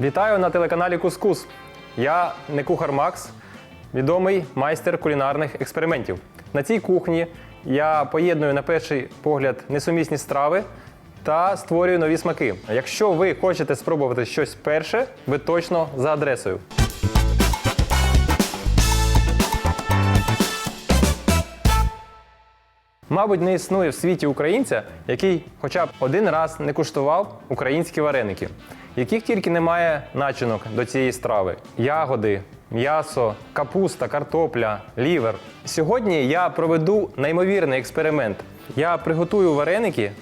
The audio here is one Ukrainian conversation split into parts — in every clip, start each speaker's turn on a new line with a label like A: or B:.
A: Вітаю на телеканалі Кускус. Я не кухар Макс, відомий майстер кулінарних експериментів. На цій кухні я поєдную на перший погляд несумісні страви та створюю нові смаки. Якщо ви хочете спробувати щось перше, ви точно за адресою. Мабуть, не існує в світі українця, який хоча б один раз не куштував українські вареники, яких тільки немає начинок до цієї страви: ягоди, м'ясо, капуста, картопля, лівер. Сьогодні я проведу неймовірний експеримент. Я приготую вареники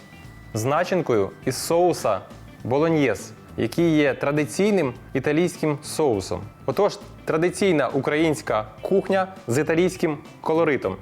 A: з начинкою із соуса болоньєз, який є традиційним італійським соусом. Отож, традиційна українська кухня з італійським колоритом.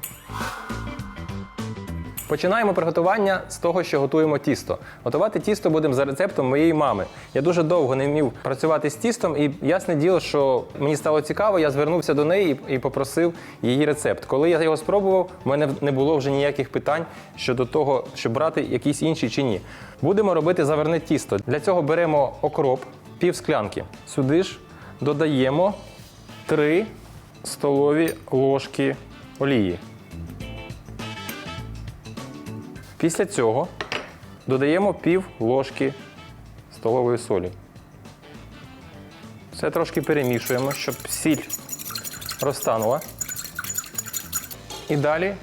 A: Починаємо приготування з того, що готуємо тісто. Готувати тісто будемо за рецептом моєї мами. Я дуже довго не вмів працювати з тістом, і ясне діло, що мені стало цікаво, я звернувся до неї і попросив її рецепт. Коли я його спробував, в мене не було вже ніяких питань щодо того, щоб брати якийсь інший чи ні. Будемо робити заверне тісто. Для цього беремо окроп, пів склянки. Сюди ж додаємо 3 столові ложки олії. Після цього додаємо пів ложки столової солі. Все трошки перемішуємо, щоб сіль розтанула. І далі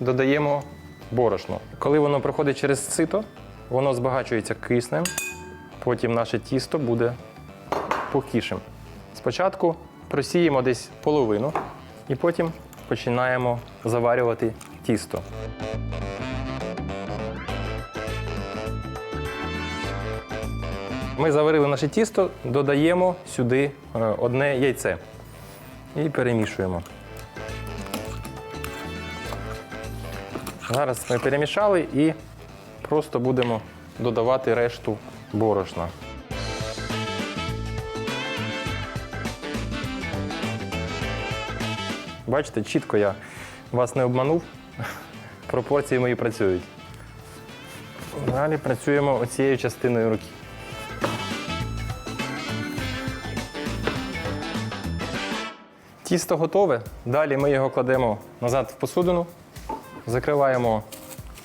A: додаємо борошно. Коли воно проходить через сито, воно збагачується киснем, потім наше тісто буде пухкішим. Спочатку просіємо десь половину і потім починаємо заварювати тісто. Ми заварили наше тісто, додаємо сюди е, одне яйце і перемішуємо. Зараз ми перемішали і просто будемо додавати решту борошна. Бачите, чітко я вас не обманув. Пропорції мої працюють. Далі працюємо оцією частиною руки. Тісто готове. Далі ми його кладемо назад в посудину, закриваємо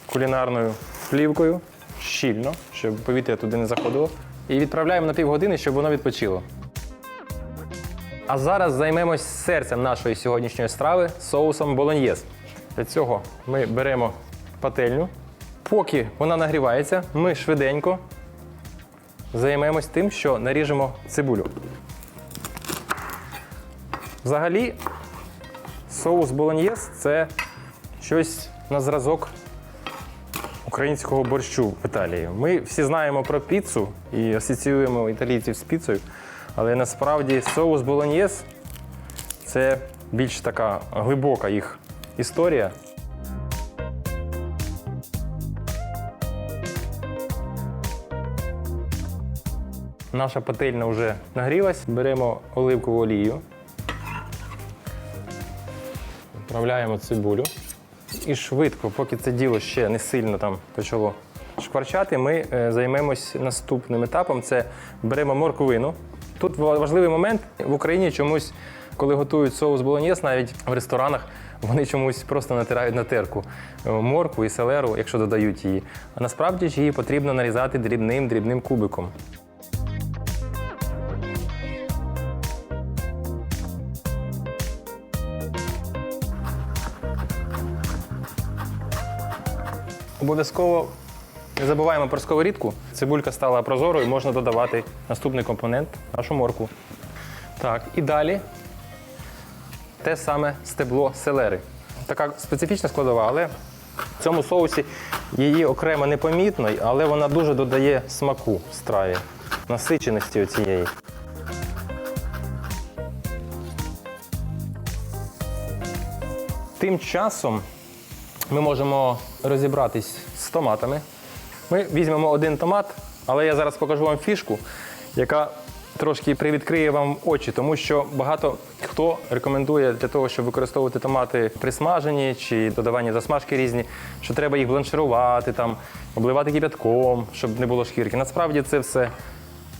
A: кулінарною плівкою щільно, щоб повітря туди не заходило. І відправляємо на півгодини, щоб воно відпочило. А зараз займемось серцем нашої сьогоднішньої страви соусом болоньєз. Для цього ми беремо пательню. Поки вона нагрівається, ми швиденько займемось тим, що наріжемо цибулю. Взагалі, соус болоньєз це щось на зразок українського борщу в Італії. Ми всі знаємо про піцу і асоціюємо італійців з піцею, але насправді соус болоньєз це більш така глибока їх історія. Наша пательня вже нагрілась. Беремо оливкову олію. Вправляємо цибулю. І швидко, поки це діло ще не сильно там почало шкварчати, ми е, займемось наступним етапом. Це беремо морквину. Тут важливий момент в Україні чомусь, коли готують соус болоньєз, навіть в ресторанах, вони чомусь просто натирають на терку е, моркву і селеру, якщо додають її. А насправді ж її потрібно нарізати дрібним дрібним кубиком. Обов'язково не забуваємо про сковорідку. Цибулька стала прозорою, можна додавати наступний компонент нашу морку. Так, і далі те саме стебло селери. Така специфічна складова, але в цьому соусі її окремо непомітно, але вона дуже додає смаку страві, насиченості оцієї. Тим часом ми можемо розібратись з томатами. Ми візьмемо один томат, але я зараз покажу вам фішку, яка трошки привідкриє вам очі, тому що багато хто рекомендує для того, щоб використовувати томати при смаженні чи додаванні засмажки різні, що треба їх бланширувати, там, обливати кипятком, щоб не було шкірки. Насправді це все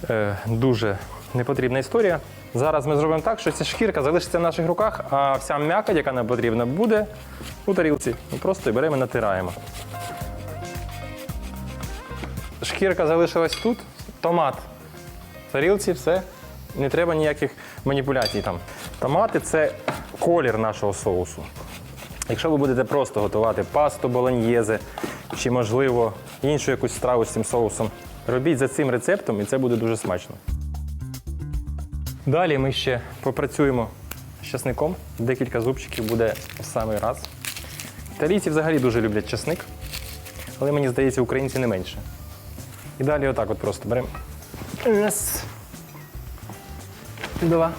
A: е, дуже непотрібна історія. Зараз ми зробимо так, що ця шкірка залишиться в наших руках, а вся м'якоть, яка нам потрібна, буде у тарілці. Ми просто беремо і натираємо. Шкірка залишилась тут, томат в тарілці, все. Не треба ніяких маніпуляцій там. Томати це колір нашого соусу. Якщо ви будете просто готувати пасту болоньєзе чи, можливо, іншу якусь страву з цим соусом, робіть за цим рецептом і це буде дуже смачно. Далі ми ще попрацюємо з часником. Декілька зубчиків буде в самий раз. Італійці взагалі дуже люблять часник, але мені здається, українці не менше. І далі отак от просто беремо. Раз. Два.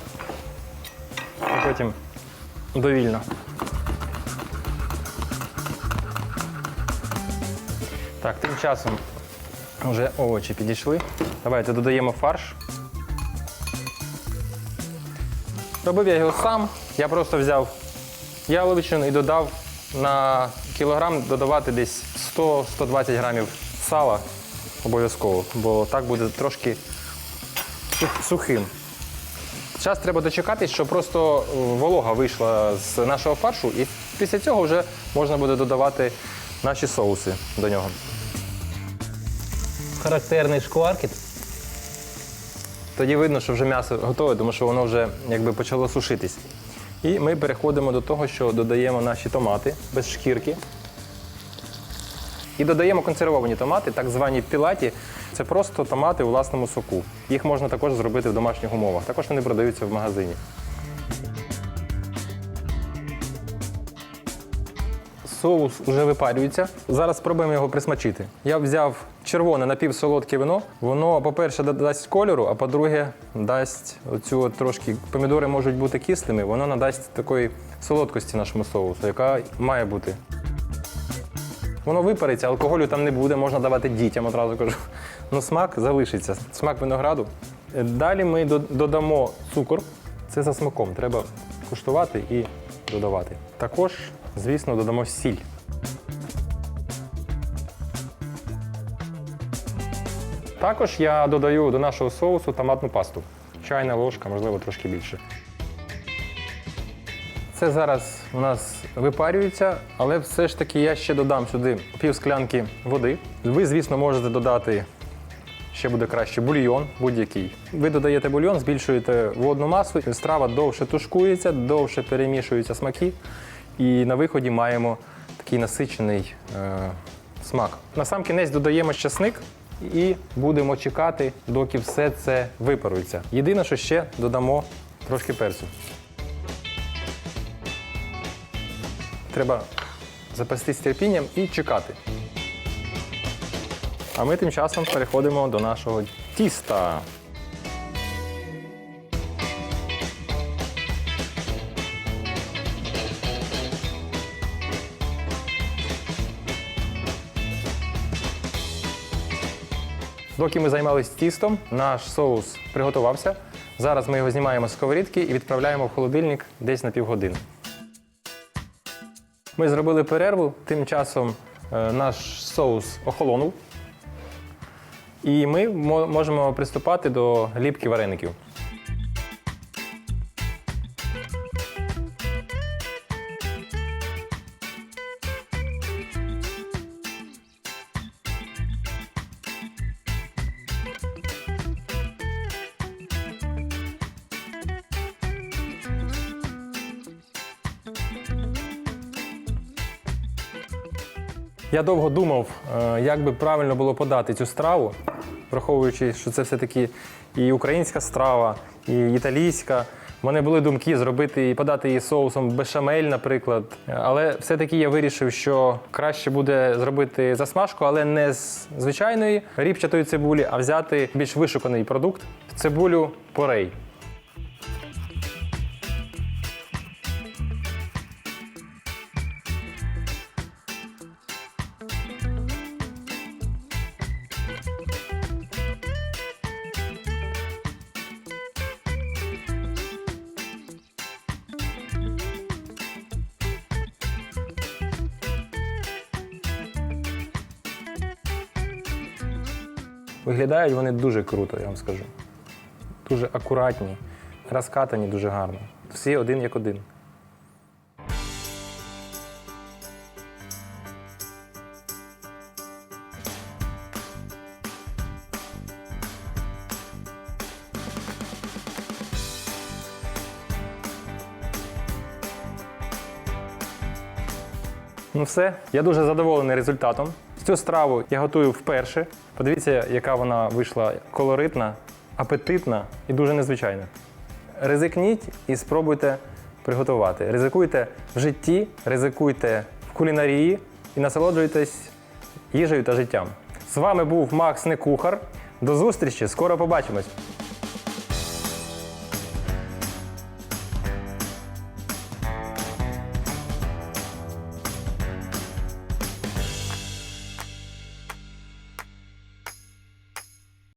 A: І потім довільно. Так, тим часом вже овочі підійшли. Давайте додаємо фарш. Робив я його сам. Я просто взяв яловичину і додав на кілограм додавати десь 100-120 грамів сала обов'язково, бо так буде трошки сухим. Зараз треба дочекатись, щоб просто волога вийшла з нашого фаршу, і після цього вже можна буде додавати наші соуси до нього. Характерний шкваркіт. Тоді видно, що вже м'ясо готове, тому що воно вже якби почало сушитись. І ми переходимо до того, що додаємо наші томати без шкірки. І додаємо консервовані томати, так звані пілаті. Це просто томати у власному соку. Їх можна також зробити в домашніх умовах. Також вони продаються в магазині. Соус вже випарюється. Зараз спробуємо його присмачити. Я взяв червоне напівсолодке вино. Воно, по-перше, дасть кольору, а по-друге, дасть оцю трошки. Помідори можуть бути кислими, воно надасть такої солодкості нашому соусу, яка має бути. Воно випариться, алкоголю там не буде, можна давати дітям, одразу кажу. Ну, смак залишиться, смак винограду. Далі ми додамо цукор. Це за смаком. Треба куштувати і додавати. Також, звісно, додамо сіль. Також я додаю до нашого соусу томатну пасту. Чайна ложка, можливо, трошки більше. Це зараз у нас випарюється, але все ж таки я ще додам сюди пів склянки води. Ви, звісно, можете додати ще буде краще бульйон будь-який. Ви додаєте бульйон, збільшуєте водну масу, страва довше тушкується, довше перемішуються смаки, і на виході маємо такий насичений е, смак. На сам кінець додаємо часник і будемо чекати, доки все це випарується. Єдине, що ще додамо трошки перцю. Треба запастись терпінням і чекати. А ми тим часом переходимо до нашого тіста. Доки ми займалися тістом, наш соус приготувався. Зараз ми його знімаємо з сковорідки і відправляємо в холодильник десь на півгодини. Ми зробили перерву, тим часом е, наш соус охолонув. І ми можемо приступати до ліпки вареників. Я довго думав, е, як би правильно було подати цю страву, враховуючи, що це все-таки і українська страва, і італійська. У мене були думки зробити і подати її соусом бешамель, наприклад. Але все-таки я вирішив, що краще буде зробити засмажку, але не з звичайної ріпчатої цибулі, а взяти більш вишуканий продукт цибулю порей. Виглядають вони дуже круто, я вам скажу. дуже акуратні, розкатані дуже гарно. Всі один як один. Ну все, я дуже задоволений результатом. Цю страву я готую вперше. Подивіться, яка вона вийшла колоритна, апетитна і дуже незвичайна. Ризикніть і спробуйте приготувати. Ризикуйте в житті, ризикуйте в кулінарії і насолоджуйтесь їжею та життям. З вами був Макс Некухар. До зустрічі, скоро побачимось!